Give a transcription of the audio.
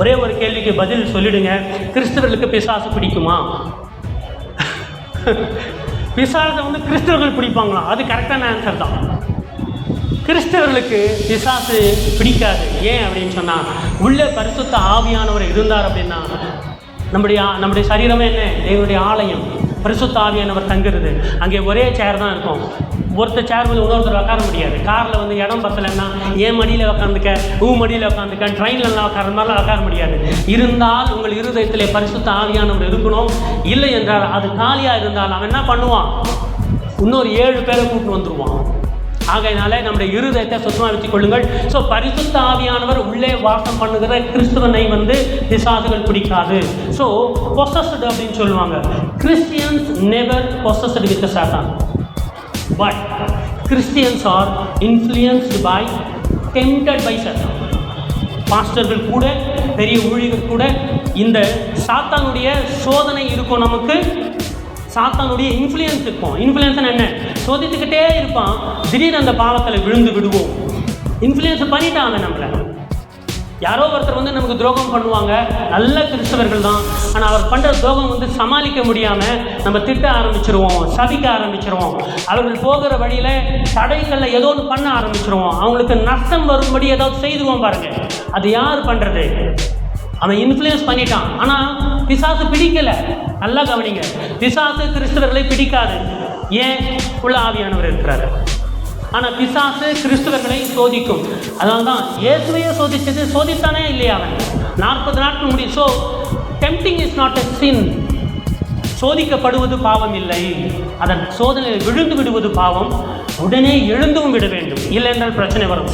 ஒரே ஒரு கேள்விக்கு பதில் சொல்லிடுங்க. கிறிஸ்தவர்களுக்கு பிசாசு பிடிக்குமா? பிசாசை வந்து கிறிஸ்தவர்கள் பிடிப்பாங்களா? அது கரெக்டான ஆன்சர் தான். கிறிஸ்தவர்களுக்கு பிசாசு பிடிக்காது. ஏன் அப்படின்னு சொன்னால் உள்ளே பரிசுத்த ஆவியானவர் இருந்தார் அப்படின்னா நம்முடைய நம்முடைய சரீரமே என்ன? தேவனுடைய ஆலயம். பரிசுத்த ஆவியானவர் தங்குறது. அங்கே ஒரே சேர் தான் இருக்கும். ஒருத்தர் சேர் மேலே இன்னொருத்தர் உட்கார முடியாது. காரில் வந்து இடம் பத்தலைன்னா என் மடியில் உட்காந்துக்க ஊ மடியில் உட்காந்துக்க ட்ரெயின்லலாம் உட்கார மாதிரிலாம் உட்கார முடியாது. இருந்தால் உங்கள் இருதயத்தில் பரிசுத்த ஆவியானவர் இருக்கணும். இல்லை என்றால் அது காலியாக இருந்தால் அவன் என்ன பண்ணுவான்? இன்னொரு ஏழு பேரை கூப்பிட்டு வந்துடுவான் ஆகையினால நம்முடைய இருதயத்தை சுத்தமாக வச்சுக் கொள்ளுங்கள். ஸோ பரிசுத்த ஆவியானவர் உள்ளே வாசம் பண்ணுகிற கிறிஸ்துவனை வந்து பிசாசுகள் பிடிக்காது. ஸோ பொசஸ்டு அப்படின்னு சொல்லுவாங்க. கிறிஸ்டியன்ஸ் நெவர் பொசஸ்டு வித் சாத்தான் but Christians are influenced by tempted by சாத்தான் மாஸ்டர்கள் கூட பெரிய ஊழியர்கள் கூட இந்த சாத்தானுடைய சோதனை இருக்கும் நமக்கு சாத்தானுடைய இன்ஃப்ளூயன்ஸ் இருக்கும். இன்ஃப்ளூயன்ஸ் என்ன? சோதித்துக்கிட்டே இருப்பான். திடீர்னு அந்த பாவத்தில் விழுந்து விடுவோம். இன்ஃப்ளூயன்ஸ் பண்ணிட்டான் அவன் நம்மளை. யாரோ ஒருத்தர் வந்து நமக்கு துரோகம் பண்ணுவாங்க. நல்ல கிறிஸ்தவர்கள் தான். ஆனால் அவர் பண்ணுற துரோகம் வந்து சமாளிக்க முடியாமல் நம்ம திட்ட ஆரம்பிச்சிருவோம் சபிக்க ஆரம்பிச்சிருவோம். அவர்கள் போகிற வழியில் தடைகளில் ஏதோ ஒன்று பண்ண ஆரம்பிச்சிருவோம். அவங்களுக்கு நஷ்டம் வரும்படி ஏதாவது செய்துவோம் பாருங்க. அது யார் பண்ணுறது அவன் இன்ஃப்ளூயன்ஸ் பண்ணிட்டான். ஆனால் பிசாசு பிடிக்கலை. நல்லா கவனிங்க. பிசாசு கிறிஸ்தவர்களை பிடிக்காது. ஏன்? உள்ள ஆவியானவர் இருக்கிறாரு. ஆனால் பிசாசு கிறிஸ்தவர்களை சோதிக்கும். அதனால தான் இயேசுவையே சோதித்தது சோதித்தானே இல்லையா அவன்? நாற்பது நாட்கள் முடியும். So tempting is not a sin சோதிக்கப்படுவது பாவம் இல்லை. அதன் சோதனையில் விழுந்து விடுவது பாவம். உடனே எழுந்தும் விட வேண்டும். இல்லை என்றால் பிரச்சனை வரும்.